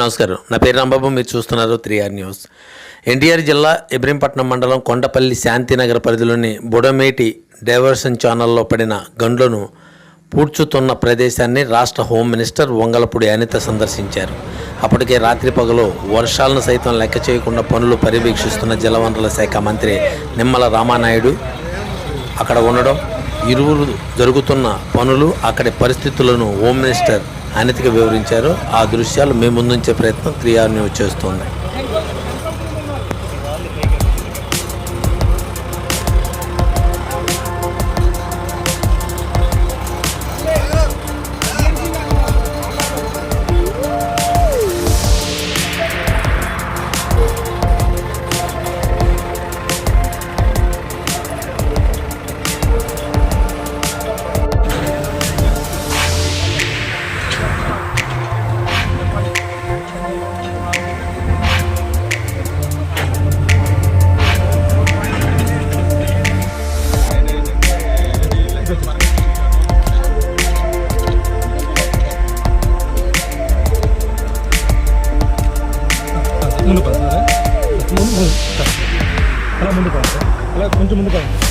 నమస్కారం. నా పేరు రాంబాబు మీరు చూస్తున్నారు త్రీఆర్ న్యూస్. ఎన్టీఆర్ జిల్లా ఇబ్రహీంపట్నం మండలం కొండపల్లి శాంతినగర్ పరిధిలోని బుడమేటి డైవర్షన్ ఛానల్లో పడిన గండ్లను పూడ్చుతున్న ప్రదేశాన్ని రాష్ట్ర హోమ్ మినిస్టర్ వంగలపూడి అనిత సందర్శించారు. అప్పటికే రాత్రి పగలు వర్షాలను సైతం లెక్క చేయకుండా పనులు పర్యవేక్షిస్తున్న జలవనరుల శాఖ మంత్రి నిమ్మల రామానాయుడు అక్కడ ఉండడం ఇరువురు జరుగుతున్న పనులు అక్కడి పరిస్థితులను హోమ్ మినిస్టర్ అనితకి వివరించారు. ఆ దృశ్యాలు మీ ముందుంచే ప్రయత్నం క్రియాన్వి ఆర్ കമൻറ്റ് പറയാം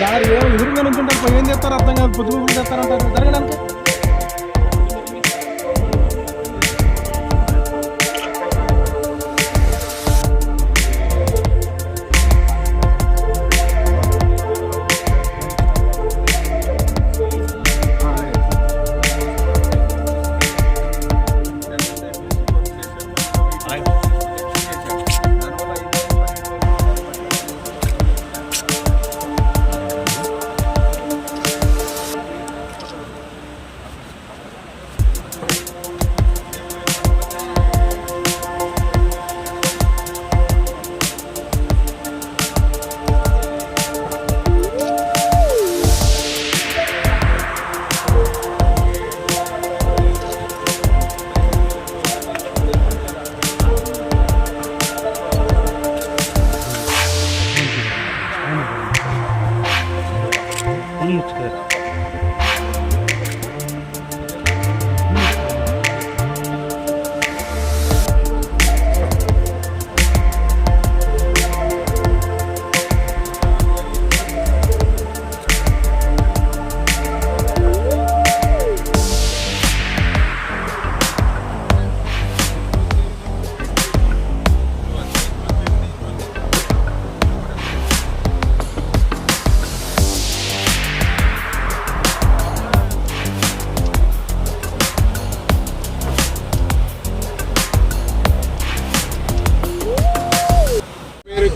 దారి ఏమో ఎదురుగా నుంచి ఉంటారు ఏం చేస్తారు? అర్థం కాదు పొద్దు పొద్దు చేస్తారంటారు. జరగడానికి?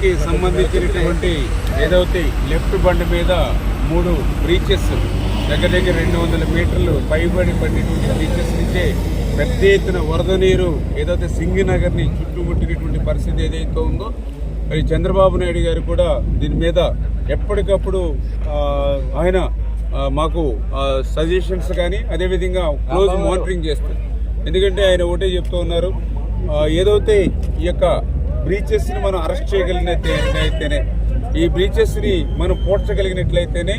పేరుకి సంబంధించినటువంటి ఏదైతే లెఫ్ట్ బండి మీద మూడు బ్రీచెస్ దగ్గర దగ్గర రెండు వందల మీటర్లు పైబడి పడినటువంటి బ్రీచెస్ నుంచే పెద్ద ఎత్తున వరద నీరు ఏదైతే సింగినగర్ని చుట్టుముట్టినటువంటి పరిస్థితి ఏదైతే ఉందో మరి చంద్రబాబు నాయుడు గారు కూడా దీని మీద ఎప్పటికప్పుడు ఆయన మాకు సజెషన్స్ కానీ అదేవిధంగా క్లోజ్ మానిటరింగ్ చేస్తారు. ఎందుకంటే ఆయన ఒకటే చెప్తూ ఉన్నారు ఏదైతే ఈ యొక్క బ్రీచెస్ని మనం అరెస్ట్ చేయగలిగినట్లయితేనే ఈ బ్రీచెస్ని మనం పోడ్చగలిగినట్లయితేనే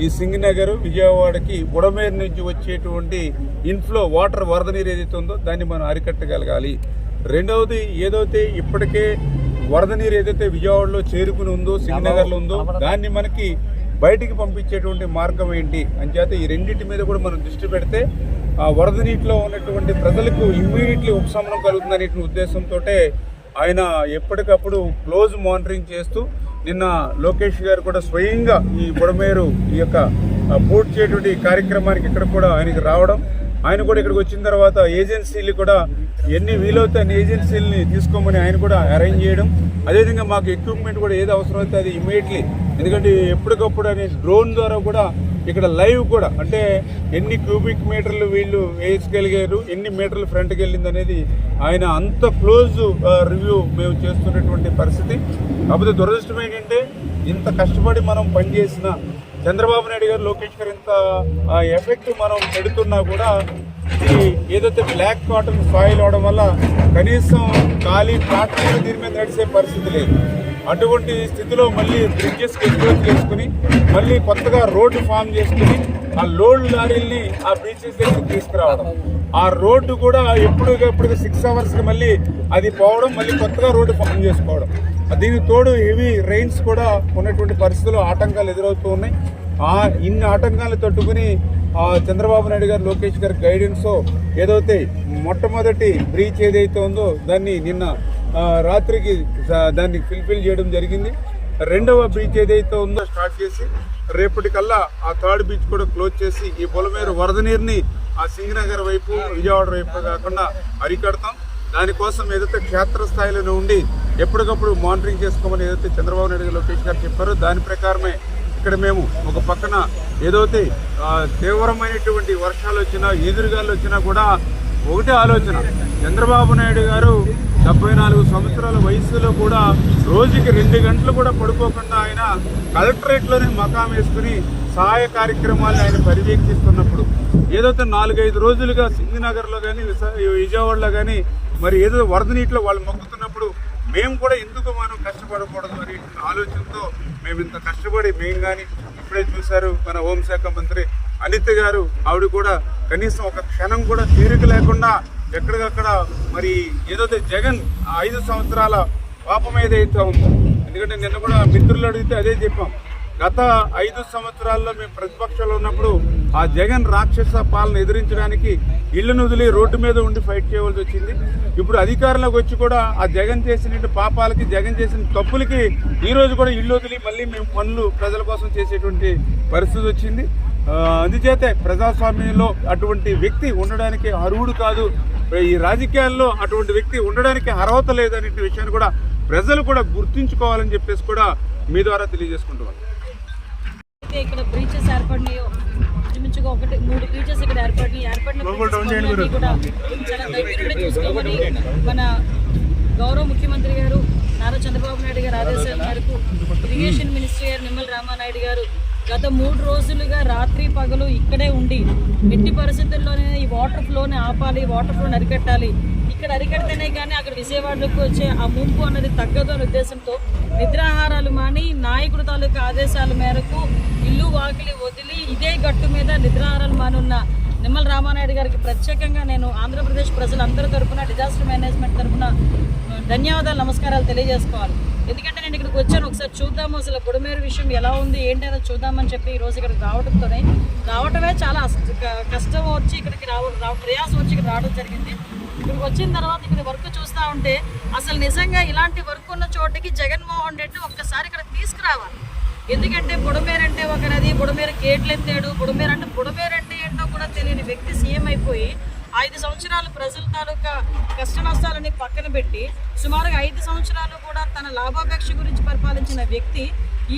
ఈ సింగనగర్ విజయవాడకి బుడమేరు నుంచి వచ్చేటువంటి ఇన్ఫ్లో వాటర్ వరద నీరు ఏదైతే ఉందో దాన్ని మనం అరికట్టగలగాలి. రెండవది ఏదైతే ఇప్పటికే వరద నీరు ఏదైతే విజయవాడలో చేరుకుని ఉందో సింగనగర్లో ఉందో దాన్ని మనకి బయటికి పంపించేటువంటి మార్గం ఏంటి? అంచేత ఈ రెండింటి మీద కూడా మనం దృష్టి పెడితే ఆ వరద నీటిలో ఉన్నటువంటి ప్రజలకు ఇమ్మీడియట్లీ ఉపశమనం కలుగుతుందనే ఉద్దేశంతో ఆయన ఎప్పటికప్పుడు క్లోజ్ మానిటరింగ్ చేస్తూ నిన్న లోకేష్ గారు కూడా స్వయంగా ఈ బుడమేరు ఈ యొక్క పూర్తి చేయటువంటి కార్యక్రమానికి ఇక్కడ కూడా ఆయనకి రావడం. ఆయన కూడా ఇక్కడికి వచ్చిన తర్వాత ఏజెన్సీలు కూడా ఎన్ని వీలవుతే అన్ని ఏజెన్సీలని తీసుకోమని ఆయన కూడా అరేంజ్ చేయడం. అదేవిధంగా మాకు ఎక్విప్మెంట్ కూడా ఏది అవసరం అయితే అది ఇమీడియట్లీ. ఎందుకంటే ఎప్పటికప్పుడు అనే డ్రోన్ ద్వారా కూడా ఇక్కడ లైవ్ కూడా అంటే ఎన్ని క్యూబిక్ మీటర్లు వీళ్ళు వేయగలిగారు ఎన్ని మీటర్లు ఫ్రంట్కి వెళ్ళింది అనేది ఆయన అంత క్లోజ్ రివ్యూ మేము చేస్తున్నటువంటి పరిస్థితి. కాకపోతే దురదృష్టం ఏంటంటే ఇంత కష్టపడి మనం పనిచేసిన చంద్రబాబు నాయుడు గారు లోకేష్ గారు ఇంత ఎఫెక్ట్ మనం పెడుతున్నా కూడా ఇది ఏదైతే బ్లాక్ కాటన్ సాయిల్ అవడం వల్ల కనీసం ఖాళీ ప్లాట్ఫామ్ దీని మీద నడిచే పరిస్థితి లేదు. అటువంటి స్థితిలో మళ్ళీ బ్రిడ్జెస్ ఎక్స్పోజ్ చేసుకుని మళ్ళీ కొత్తగా రోడ్డు ఫామ్ చేసుకుని ఆ లోడ్ లారీల్ని ఆ బీచెస్ దగ్గరికి తీసుకురావడం. ఆ రోడ్డు కూడా ఎప్పుడు ఎప్పుడు సిక్స్ అవర్స్కి మళ్ళీ అది పోవడం మళ్ళీ కొత్తగా రోడ్డు ఫామ్ చేసుకోవడం. దీనికి తోడు హెవీ రెయిన్స్ కూడా ఉన్నటువంటి పరిస్థితుల్లో ఆటంకాలు ఎదురవుతూ ఉన్నాయి. ఆ ఇన్ని ఆటంకాలు తట్టుకుని చంద్రబాబు నాయుడు గారు లోకేష్ గారి గైడెన్స్ ఏదైతే మొట్టమొదటి బ్రీచ్ ఏదైతే ఉందో దాన్ని నిన్న రాత్రికి దాన్ని ఫిల్ఫిల్ చేయడం జరిగింది. రెండవ బ్రీచ్ ఏదైతే ఉందో స్టార్ట్ చేసి రేపటికల్లా ఆ థర్డ్ బీచ్ కూడా క్లోజ్ చేసి ఈ పొలమేరు వరద నీరుని ఆ సింగనగర్ వైపు విజయవాడ వైపు కాకుండా అరికడతాం. దానికోసం ఏదైతే క్షేత్రస్థాయిలో ఉండి ఎప్పటికప్పుడు మానిటరింగ్ చేసుకోమని ఏదైతే చంద్రబాబు నాయుడు గారు లోకేష్ గారు చెప్పారో దాని ప్రకారమే ఇక్కడ మేము ఒక పక్కన ఏదైతే తీవ్రమైనటువంటి వర్షాలు వచ్చినా ఎదురుగాలు వచ్చినా కూడా ఒకటే ఆలోచన. చంద్రబాబు నాయుడు గారు డెబ్బై నాలుగు సంవత్సరాల వయసులో కూడా రోజుకి రెండు గంటలు కూడా పడుకోకుండా ఆయన కలెక్టరేట్లోనే మకాం వేసుకుని సహాయ కార్యక్రమాలను ఆయన పర్యవేక్షిస్తున్నప్పుడు ఏదైతే నాలుగైదు రోజులుగా సింగనగర్లో కానీ విజయవాడలో కానీ మరి ఏదో వరద నీటిలో వాళ్ళు మొక్కుతున్నప్పుడు మేము కూడా ఎందుకు మనం కష్టపడకూడదు అని ఆలోచనతో మేము ఇంత కష్టపడి మేము కానీ ఇప్పుడే చూశారు మన హోంశాఖ మంత్రి అనిత గారు ఆవిడ కూడా కనీసం ఒక క్షణం కూడా తీరిక లేకుండా ఎక్కడికక్కడ మరి ఏదైతే జగన్ ఆ ఐదు సంవత్సరాల పాపం ఏదైతే ఉందో ఎందుకంటే నిన్న కూడా మిత్రులు అడిగితే అదే చెప్పాం. గత ఐదు సంవత్సరాల్లో మేము ప్రతిపక్షంలో ఉన్నప్పుడు ఆ జగన్ రాక్షస పాలన ఎదిరించడానికి ఇళ్ళను వదిలి రోడ్డు మీద ఉండి ఫైట్ చేయవలసి వచ్చింది. ఇప్పుడు అధికారంలోకి వచ్చి కూడా ఆ జగన్ చేసిన పాపాలకి జగన్ చేసిన తప్పులకి ఈ రోజు కూడా ఇల్లు వదిలి మళ్ళీ మేము పనులు ప్రజల కోసం చేసేటువంటి పరిస్థితి వచ్చింది. అందుచేతే ప్రజాస్వామ్యంలో అటువంటి వ్యక్తి ఉండడానికి అర్హుడు కాదు. ఈ రాజకీయాల్లో అటువంటి వ్యక్తి ఉండడానికి అర్హత లేదనే విషయాన్ని కూడా ప్రజలు కూడా గుర్తుంచుకోవాలని చెప్పేసి కూడా మీ ద్వారా తెలియజేసుకుంటున్నాను. ఇక్కడ బ్రీచెస్ ఏర్పడినాయో ఇంచుమించుగా ఒకటి మూడు బ్రీచెస్ ఇక్కడ ఏర్పడినాయి ఏర్పడిన కూడా చాలా చూసుకోమని మన గౌరవ ముఖ్యమంత్రి గారు నారా చంద్రబాబు నాయుడు గారు ఆదేశాల మేరకు ఇరిగేషన్ మినిస్టర్ గారు నిమ్మల రామానాయుడు గారు గత మూడు రోజులుగా రాత్రి పగలు ఇక్కడే ఉండి ఎట్టి పరిస్థితుల్లోనే ఈ వాటర్ ఫ్లోని ఆపాలి వాటర్ ఫ్లోని అరికట్టాలి. ఇక్కడ అరికడితేనే కానీ అక్కడ విజయవాడలోకి వచ్చే ఆ ముంపు అన్నది తగ్గదు అనే ఉద్దేశంతో నిద్రాహారాలు మాని నాయకుడు తాలూకా ఆదేశాల మేరకు ఇల్లు వాకిలి వదిలి నిద్రాహారాలు మానున్న నిమ్మల రామానాయుడు గారికి ప్రత్యేకంగా నేను ఆంధ్రప్రదేశ్ ప్రజలందరి తరఫున డిజాస్టర్ మేనేజ్మెంట్ తరపున ధన్యవాదాలు నమస్కారాలు తెలియజేసుకోవాలి. ఎందుకంటే నేను ఇక్కడికి వచ్చాను ఒకసారి చూద్దాము అసలు గుడిమేరు విషయం ఎలా ఉంది ఏంటి అనేది చూద్దామని చెప్పి ఈరోజు ఇక్కడికి రావడంతోనే. రావటమే చాలా కష్టం వచ్చి ఇక్కడికి రావ ప్రయాసం వచ్చి ఇక్కడ రావడం జరిగింది. ఇక్కడికి వచ్చిన తర్వాత ఇక్కడ వర్క్ చూస్తూ ఉంటే అసలు నిజంగా ఇలాంటి వర్క్ ఉన్న చోటకి జగన్మోహన్ రెడ్డి ఒక్కసారి ఇక్కడ తీసుకురావాలి. ఎందుకంటే బుడమేరు అంటే ఒక నది బుడమేరు కేట్లెత్తాడు. బుడమేరు అంటే బుడమేరు అంటే ఏంటో కూడా తెలియని వ్యక్తి సీఎం అయిపోయి ఐదు సంవత్సరాలు ప్రజల తాలూకా కష్ట నష్టాలని పక్కన పెట్టి సుమారుగా ఐదు సంవత్సరాలు కూడా తన లాభాపేక్ష గురించి పరిపాలించిన వ్యక్తి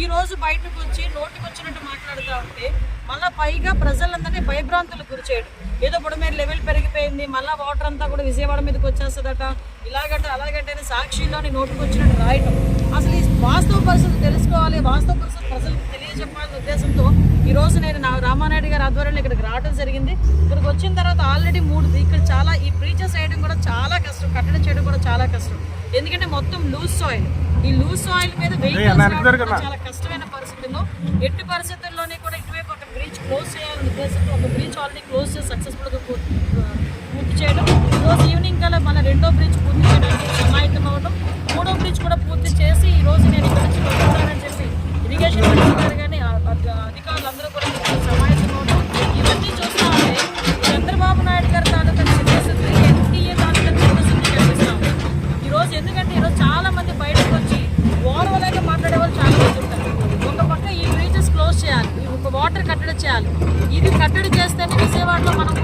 ఈ రోజు బయటకు వచ్చి నోటికి వచ్చినట్టు మాట్లాడుతూ ఉంటే మళ్ళా పైగా ప్రజలందరినీ భయభ్రాంతులకు గురి చేయడం. ఏదో బుడమేరు లెవెల్ పెరిగిపోయింది మళ్ళా వాటర్ అంతా కూడా విజయవాడ మీదకి వచ్చేస్తుందట. ఇలాగంటే అలాగంటే అని సాక్షిలోని నోటికి వచ్చినట్టు రాయటం. అసలు ఈ వాస్తవ పరిస్థితి తెలుసుకోవాలి వాస్తవ పరిస్థితి ప్రజలకు తెలియజెప్పాలనే ఉద్దేశంతో ఈ రోజు నేను నా రామానాయుడు గారి ఆధ్వర్యంలో ఇక్కడికి రావడం జరిగింది. ఇక్కడికి వచ్చిన తర్వాత ఆల్రెడీ మూడు ఇక్కడ చాలా ఈ బ్రీచెస్ వేయడం కూడా చాలా కష్టం కట్టడం చేయడం కూడా చాలా కష్టం. ఎందుకంటే మొత్తం లూజ్ సాయిల్ ఈ లూజ్ సాయిల్ మీద వెహికల్స్ చాలా కష్టమైన పరిస్థితుల్లో ఎట్టి పరిస్థితుల్లోనే కూడా ఇటువైపు ఒక బ్రిడ్జ్ క్లోజ్ చేయాలనే ఉద్దేశంతో ఒక బ్రిడ్జ్ ఆల్రెడీ క్లోజ్ చేసి సక్సెస్ఫుల్గా చేయడం. ఈరోజు ఈవినింగ్ కల్లా మన రెండో బ్రిడ్జ్ పూర్తి చేయడానికి సమాయత్తం అవ్వడం మూడో బ్రిడ్జ్ కూడా పూర్తి చేసి ఈరోజు నేను ఇక్కడ నుంచి వెళ్తానని చెప్పి ఇరిగేషన్ మినిస్టర్ గారు కానీ అధికారులు అందరూ అధికారులందరూ కూడా ఇక్కడ సమాయత్తం ఇవన్నీ చూస్తా ఉంటే చంద్రబాబు నాయుడు గారు తాలూకా చిత్తశుద్ధి ఎన్టీఏ తాలూకా సిద్ధి కనిపిస్తాం ఈ రోజు ఎందుకంటే ఈరోజు చాలా మంది బయటకు వచ్చి ఓర్వలేక మాట్లాడే వాళ్ళు చాలా మంది ఉంటారు. ఒక పక్క ఈ బ్రీచెస్ క్లోజ్ చేయాలి ఒక వాటర్ కట్టడి చేయాలి. ఇది కట్టడి చేస్తేనే విజయవాడలో మనం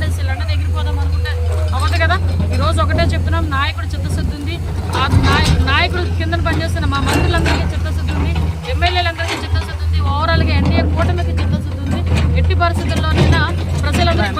ఇంపార్టెన్స్ ఇలాంటి దగ్గరికి అనుకుంటే. అవ్వదు కదా? ఈరోజు ఒకటే చెప్తున్నాం నాయకుడు చిత్తశుద్ధి ఉంది. ఆ నాయకుడు కింద పనిచేస్తున్న మా మంత్రులందరికీ చిత్తశుద్ధి ఉంది. ఎమ్మెల్యేలందరికీ చిత్తశుద్ధి ఉంది. ఓవరాల్గా ఎన్డీఏ కూటమికి చిత్తశుద్ధి ఉంది. ఎట్టి పరిస్థితుల్లోనైనా ప్రజలందరూ